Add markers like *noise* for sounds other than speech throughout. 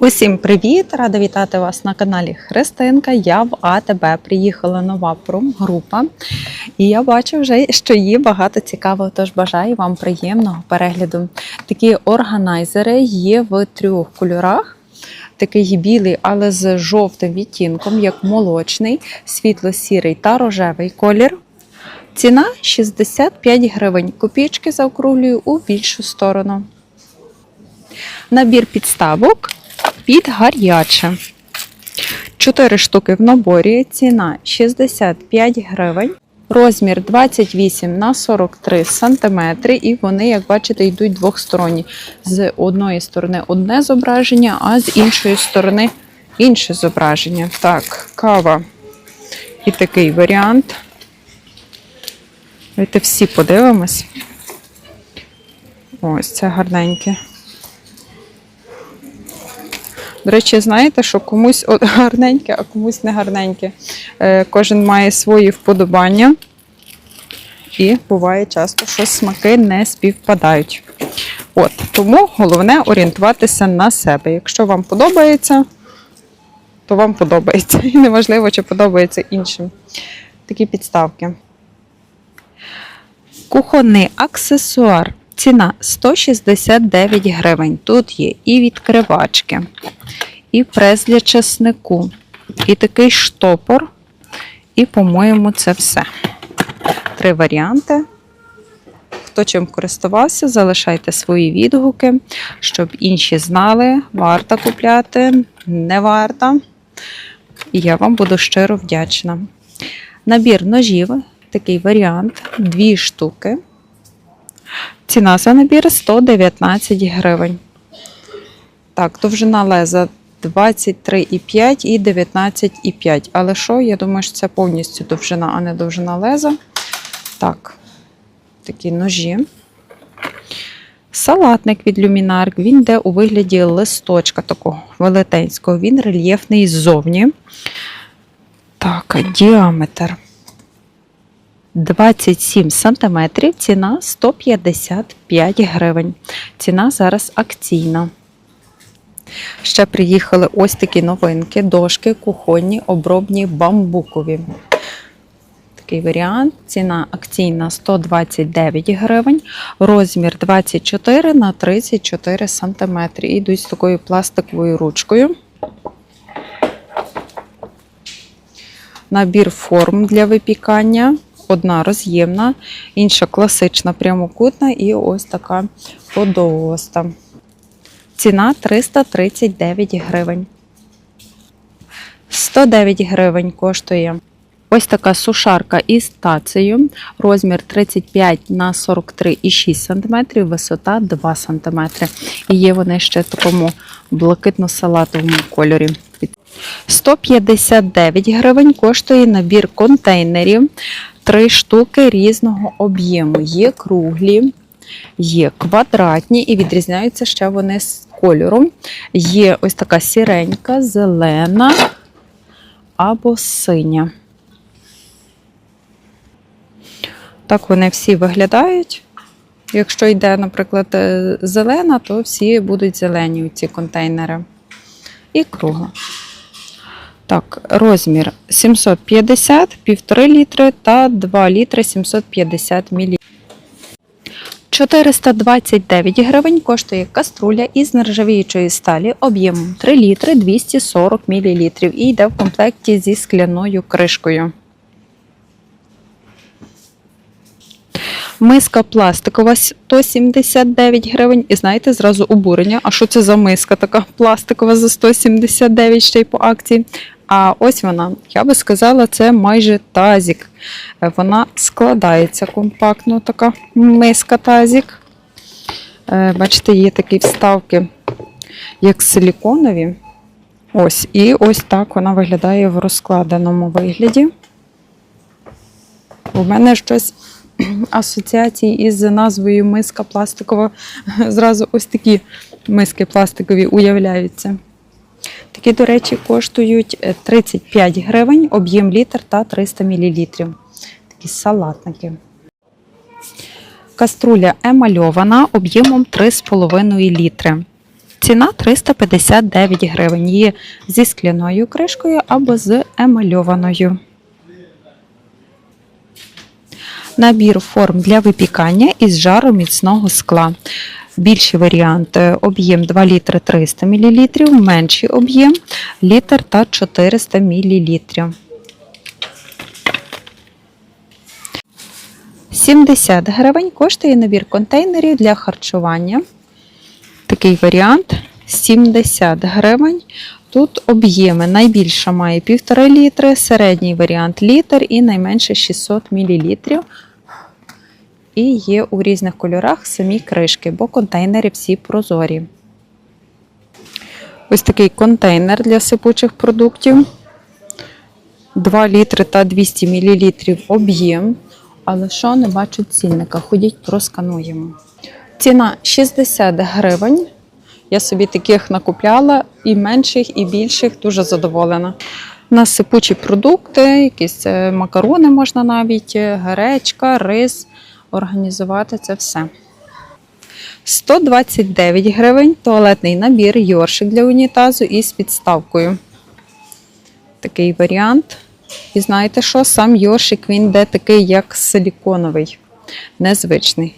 Усім привіт! Рада вітати вас на каналі Христинка. Я в АТБ приїхала нова промгрупа, і я бачу вже, що є багато цікавого. Тож бажаю вам приємного перегляду. Такі органайзери є в трьох кольорах. Такий білий, але з жовтим відтінком, як молочний, світло-сірий та рожевий колір. Ціна 65 гривень. Копійки заокруглюю у більшу сторону. Набір підставок під гаряче. 4 штуки в наборі. Ціна 65 гривень. Розмір 28 на 43 см, і вони, як бачите, йдуть двохсторонні. З одної сторони одне зображення, а з іншої сторони інше зображення. Так, кава і такий варіант. Давайте всі подивимось. Ось це гарненьке. До речі, знаєте, що комусь *laughs* гарненьке, а комусь не гарненьке. Е, Кожен має свої вподобання. І буває часто, що смаки не співпадають. От, тому головне орієнтуватися на себе. Якщо вам подобається, то вам подобається. *laughs* І неважливо, чи подобається іншим. Такі підставки. Кухонний аксесуар. Ціна 169 гривень. Тут є і відкривачки, і прес для часнику, і такий штопор. І, по-моєму, це все. Три варіанти. Хто чим користувався, залишайте свої відгуки, щоб інші знали, варто купляти, не варто. І я вам буду щиро вдячна. Набір ножів, такий варіант, дві штуки. Ціна за набір 119 гривень. Так, довжина леза 23,5 і 19,5. Але що, я думаю, що це повністю довжина, а не довжина леза. Так, такі ножі. Салатник від люмінарк, він йде у вигляді листочка такого велетенського. Він рельєфний ззовні. Так, діаметр 27 см, ціна 155 гривень. Ціна зараз акційна. Ще приїхали ось такі новинки, дошки кухонні, обробні бамбукові. Такий варіант. Ціна акційна 129 гривень, розмір 24 на 34 см. Йдуть з такою пластиковою ручкою. Набір форм для випікання. Одна роз'ємна, інша класична прямокутна і ось така подовгоста. Ціна 339 гривень. 109 гривень коштує ось така сушарка із тацею. Розмір 35 на 43,6 см, висота 2 см. І є вони ще в такому блакитно-салатовому кольорі. 159 гривень коштує набір контейнерів. Три штуки різного об'єму. Є круглі, є квадратні і відрізняються ще вони з кольором. Є ось така сіренька, зелена або синя. Так вони всі виглядають. Якщо йде, наприклад, е, зелена, то всі будуть зелені ці контейнери. І кругла. Так, розмір 750, 1,5 літри та 2 літри 750 мл. 429 гривень коштує каструля із нержавіючої сталі об'ємом 3 літри 240 мл і йде в комплекті зі скляною кришкою. Миска пластикова 179 гривень. І знаєте, зразу обурення. А що це за миска така пластикова за 179 ще й по акції? А ось вона, я би сказала, це майже тазік. Вона складається компактно, така миска тазік. Е, Бачите, є такі вставки, як силіконові. Ось, і ось так вона виглядає в розкладеному вигляді. У мене щось *clears throat* асоціації із назвою миска пластикова. *laughs* Зразу ось такі миски пластикові уявляються. Такі, до речі, коштують 35 гривень, об'єм літр та 300 мл. Такі салатники. Каструля емальована об'ємом 3,5 літри. Ціна 359 гривень. Є зі скляною кришкою або з емальованою. Набір форм для випікання із жару міцного скла. Більші варіанти об'єм 2 літри 300 мл, менший об'єм літр та 400 мл. 70 гривень коштує набір контейнерів для харчування. Такий варіант 70 гривень. Тут об'єми найбільша має 1,5 літри, середній варіант літр і найменше 600 мл. І є у різних кольорах самі кришки, бо контейнери всі прозорі. Ось такий контейнер для сипучих продуктів. 2 літри та 200 мл об'єм. Але що не бачу цінника? Ходіть, проскануємо. Ціна 60 гривень. Я собі таких накупляла і менших, і більших, дуже задоволена. У нас сипучі продукти, якісь е, макарони можна навіть, е, гречка, рис. Організувати це все. 129 гривень туалетний набір, йоршик для унітазу із підставкою. Такий варіант. І знаєте що? Сам йоршик він йде такий, як силіконовий, незвичний.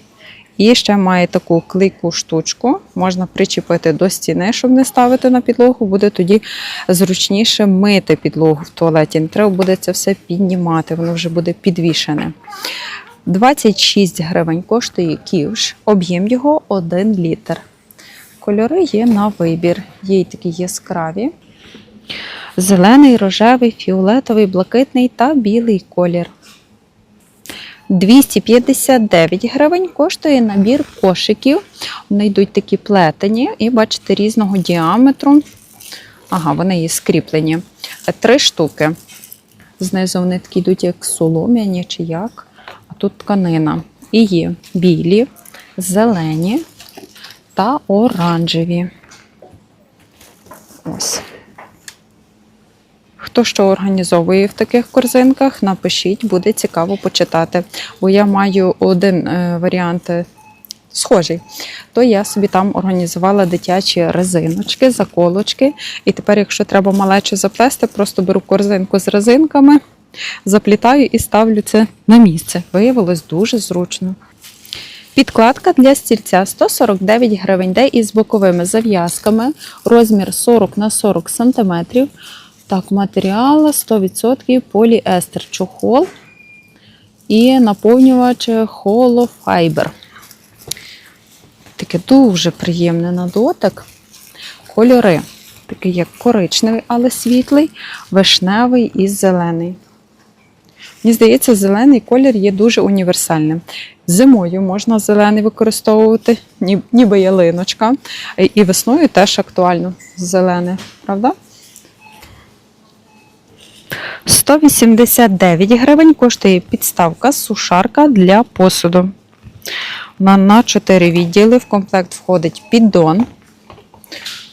І ще має таку клейку штучку, можна причепити до стіни, щоб не ставити на підлогу, буде тоді зручніше мити підлогу в туалеті. Не треба буде це все піднімати, воно вже буде підвішене. 26 гривень коштує ківш, об'єм його 1 літр. Кольори є на вибір. Є й такі яскраві. Зелений, рожевий, фіолетовий, блакитний та білий колір. 259 гривень коштує набір кошиків. Вони йдуть такі плетені і бачите різного діаметру. Ага, вони є скріплені. Три штуки. Знизу вони такі йдуть як солом'яні чи як. Тут тканина. І є білі, зелені та оранжеві. Ось. Хто що організовує в таких корзинках, напишіть, буде цікаво почитати. Бо я маю один е, варіант е, схожий. То я собі там організувала дитячі резиночки, заколочки. І тепер, якщо треба малечу заплести, просто беру корзинку з резинками, заплітаю і ставлю це на місце. Виявилось дуже зручно. Підкладка для стільця 149 гривень, де із боковими зав'язками, розмір 40 на 40 см. Так, матеріал 100% поліестер, чохол і наповнювач холофайбер. Таке дуже приємне на дотик. Кольори. Такий як коричневий, але світлий, вишневий і зелений. Мені здається, зелений колір є дуже універсальним. Зимою можна зелений використовувати, ніби ялиночка. І весною теж актуально зелене, правда? 189 гривень коштує підставка сушарка для посуду. Вона на 4 відділи. В комплект входить піддон.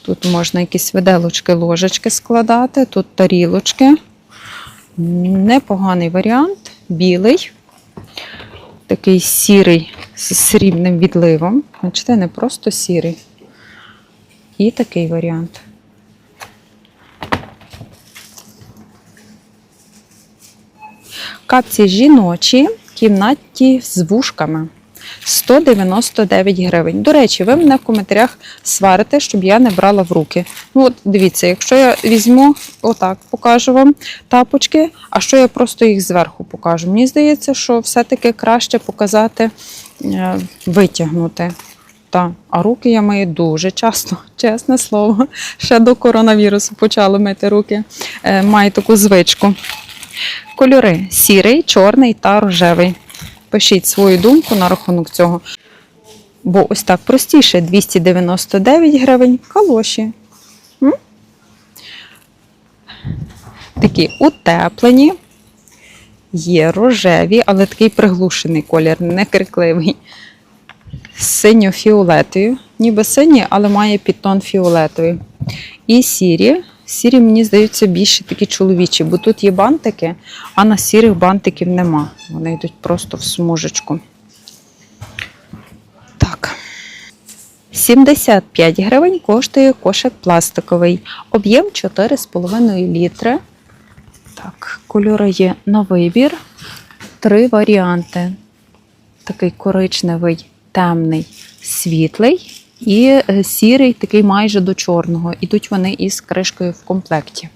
Тут можна якісь виделочки, ложечки складати, тут тарілочки. Непоганий варіант, білий, такий сірий з срібним відливом. Бачите, не просто сірий. І такий варіант. Капці жіночі, кімнатні з вушками. 199 гривень. До речі, ви мене в коментарях сварите, щоб я не брала в руки. Ну, от дивіться, якщо я візьму, отак покажу вам тапочки, а що я просто їх зверху покажу. Мені здається, що все-таки краще показати, е, витягнути. Та, а руки я мию дуже часто, *laughs* чесне слово. Ще до коронавірусу почала мити руки. Е, маю таку звичку. Кольори сірий, чорний та рожевий. Пишіть свою думку на рахунок цього. Бо ось так простіше 299 гривень калоші. М? Такі утеплені. Є рожеві, але такий приглушений колір, не крикливий. З Синьо-фіолетовою. Ніби синій, але має підтон фіолетовий. І сірі. Сірі, мені здаються, більше такі чоловічі, бо тут є бантики, а на сірих бантиків нема. Вони йдуть просто в смужечку. Так. 75 гривень коштує кошик пластиковий. Об'єм 4,5 літри. Так, кольори є на вибір. Три варіанти. Такий коричневий, темний, світлий і е, сірий, такий майже до чорного. Ідуть вони із кришкою в комплекті.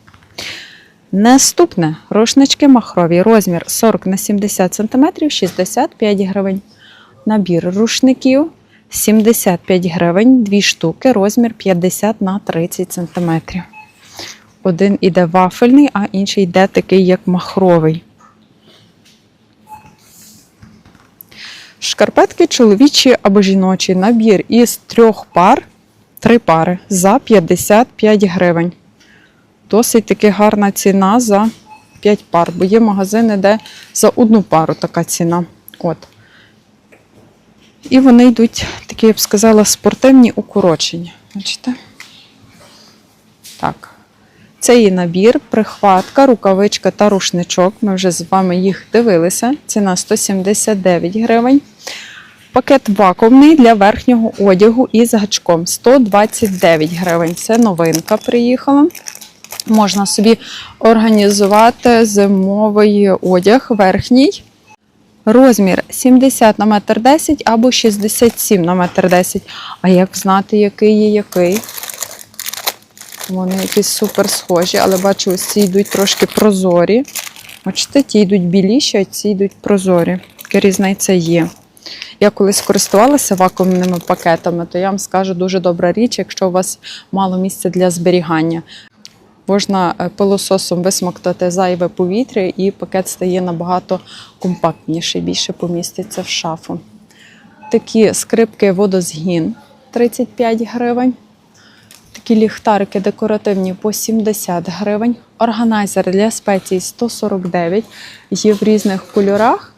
Наступне рушнички махрові. Розмір 40 на 70 см 65 гривень. Набір рушників 75 гривень, дві штуки, розмір 50 на 30 см. Один іде вафельний, а інший йде такий, як махровий. Шкарпетки чоловічі або жіночі. Набір із трьох пар, три пари за 55 гривень. Досить таки гарна ціна за 5 пар, бо є магазини, де за одну пару така ціна. От. І вони йдуть такі, я б сказала, спортивні укорочені. Бачите? Так. Це є набір, прихватка, рукавичка та рушничок. Ми вже з вами їх дивилися. Ціна 179 гривень. Пакет вакуумний для верхнього одягу із гачком 129 гривень. Це новинка приїхала. Можна собі організувати зимовий одяг верхній. Розмір 70 на метр 10 або 67 на метр 10. А як знати, який є який? Вони якісь супер схожі, але бачу, ось ці йдуть трошки прозорі. Бачите, ті йдуть біліші, а ці йдуть прозорі. Різниця є. Я колись користувалася вакуумними пакетами, то я вам скажу дуже добра річ, якщо у вас мало місця для зберігання. Можна е, пилососом висмоктати зайве повітря, і пакет стає набагато компактніший, більше поміститься в шафу. Такі скрипки водозгін 35 гривень. Такі ліхтарики декоративні по 70 гривень. Органайзер для спецій 149. Є в різних кольорах.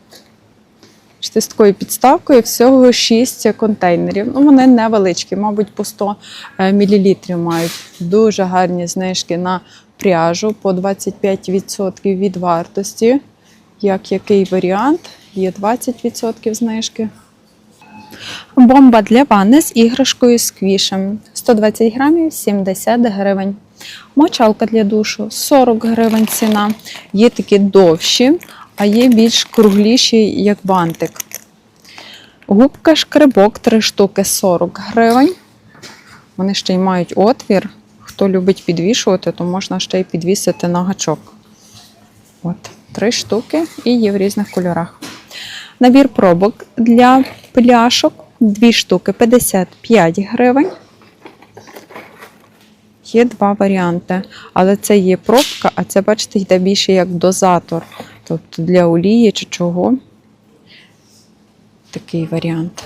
Бачите, З такою підставкою всього 6 контейнерів. Ну, вони невеличкі, мабуть, по 100 мл мають. Дуже гарні знижки на пряжу по 25% від вартості. Як який варіант? Є 20% знижки. Бомба для ванни з іграшкою сквішем 120 грамів 70 гривень. Мочалка для душу 40 гривень ціна. Є такі довші, а є більш кругліші, як бантик. Губка шкребок 3 штуки 40 гривень. Вони ще й мають отвір. Хто любить підвішувати, то можна ще й підвісити на гачок. От, три штуки і є в різних кольорах. Набір пробок для пляшок. Дві штуки 55 гривень. Є два варіанти. Але це є пробка, а це, бачите, йде більше як дозатор. Тобто для олії чи чого. Такий варіант.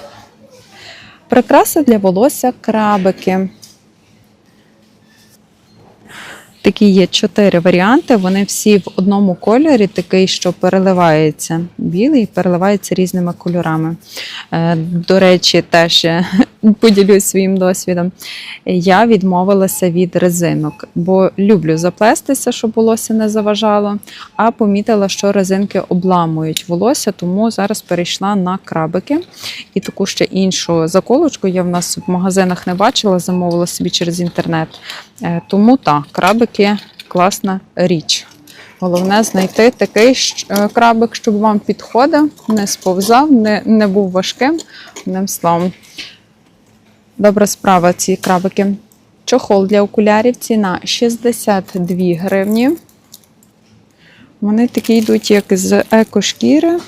Прикраси для волосся крабики. Такі є чотири варіанти. Вони всі в одному кольорі, такий, що переливається білий, переливається різними кольорами. Е, До речі, теж е, *laughs* поділюсь своїм досвідом. Я відмовилася від резинок, бо люблю заплестися, щоб волосся не заважало. А помітила, що резинки обламують волосся, тому зараз перейшла на крабики. І таку ще іншу заколочку я в нас в магазинах не бачила, замовила собі через інтернет. Е, Тому так, крабики класна річ. Головне знайти такий е, крабик, щоб вам підходив, не сповзав, не, не був важким. Одним словом. Добра справа ці крабики. Чохол для окулярів ціна 62 гривні. Вони такі йдуть, як з екошкіри.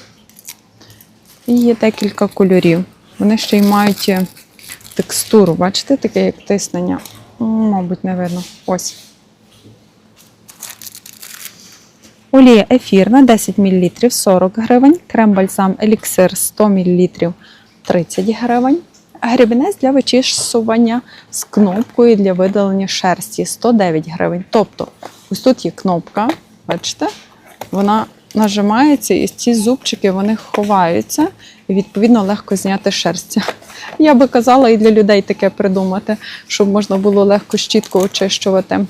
І є декілька кольорів. Вони ще й мають е, текстуру, бачите, таке як тиснення. Мабуть, не видно. Ось. Олія ефірна 10 мл 40 гривень. Крем бальзам еліксир 100 мл 30 гривень. Грібінець для вичісування з кнопкою для видалення шерсті 109 гривень. Тобто, ось тут є кнопка, бачите, вона нажимається, і ці зубчики вони ховаються, і відповідно легко зняти шерсть. Я би казала і для людей таке придумати, щоб можна було легко щітку очищувати.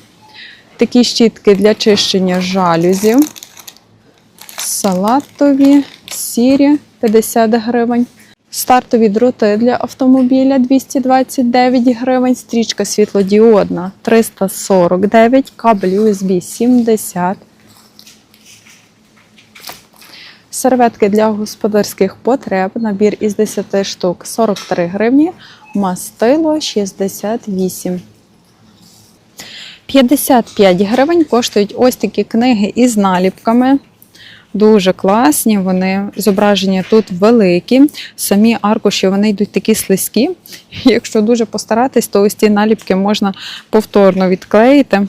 Такі щітки для чищення жалюзів. Салатові, сірі 50 гривень. Стартові дроти для автомобіля 229 гривень, стрічка світлодіодна 349, кабель USB 70. Серветки для господарських потреб, набір із 10 штук 43 гривні, мастило 68. 55 гривень коштують ось такі книги із наліпками. Дуже класні, вони зображення тут великі. Самі аркуші вони йдуть такі слизькі. *laughs* Якщо дуже постаратись, то ось ці наліпки можна повторно відклеїти.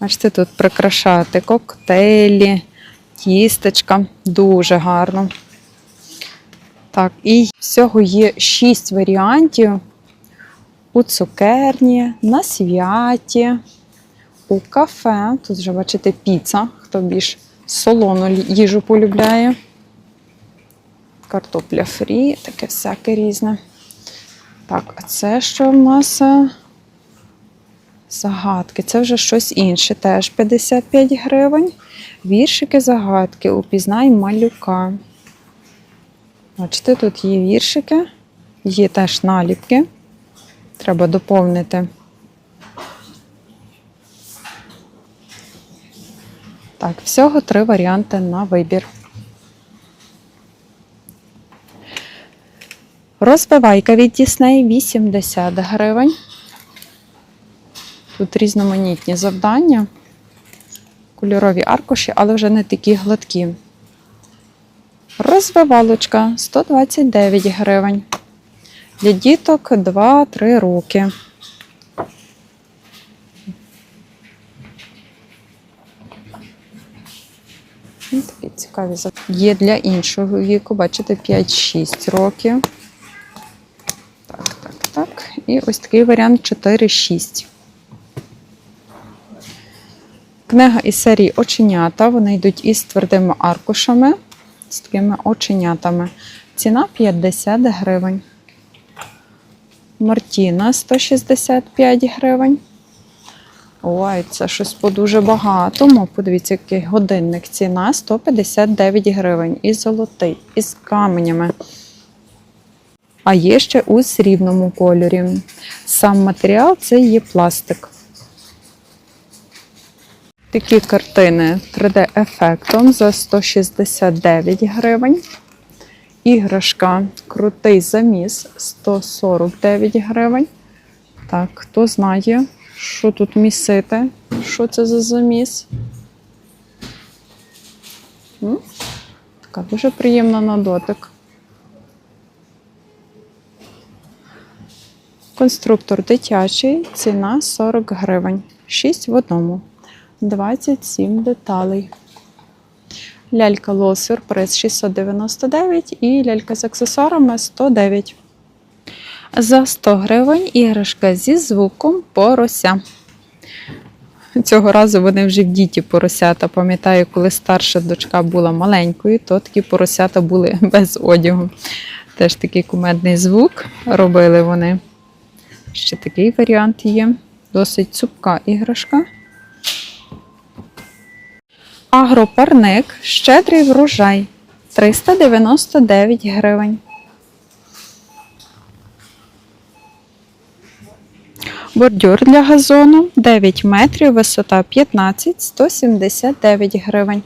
Бачите, тут прикрашати коктейлі, тістечка. Дуже гарно. Так, і всього є 6 варіантів у цукерні, на святі, у кафе. Тут вже бачите піца, хто більш солону їжу полюбляє. Картопля фрі, таке всяке різне. Так, а це що в нас? Загадки. Це вже щось інше. Теж 55 гривень. Віршики загадки. Упізнай малюка. Бачите, тут є віршики, є теж наліпки. Треба доповнити. Так, всього три варіанти на вибір. Розбивайка від Disney 80 гривень. Тут різноманітні завдання, кольорові аркуші, але вже не такі гладкі. Розвивалочка 129 гривень. Для діток 2-3 роки. Ось Такі цікаві Є для іншого віку, бачите, 5-6 років. Так, так, так. І ось такий варіант 4-6. Книга із серії Оченята. Вони йдуть із твердими аркушами, з такими оченятами. Ціна 50 гривень. Мартіна 165 гривень. Ой, це щось по дуже багатому. Подивіться, який годинник. Ціна 159 гривень. І золотий, і з каменями. А є ще у срібному кольорі. Сам матеріал це є пластик. Такі картини 3D-ефектом за 169 гривень. Іграшка крутий заміс 149 гривень. Так, хто знає, що тут місити? Що це за заміс? Така дуже приємна на дотик. Конструктор дитячий, ціна 40 гривень. 6 в одному. 27 деталей. Лялька Лол Сюрприз 699 і лялька з аксесуарами 109. За 100 гривень іграшка зі звуком порося. Цього разу вони вже в діті поросята. Пам'ятаю, коли старша дочка була маленькою, то такі поросята були *laughs* без одягу. Теж такий кумедний звук робили вони. Ще такий варіант є. Досить цупка іграшка. Агропарник щедрий врожай 399 гривень. Бордюр для газону 9 метрів, висота 15, 179 гривень.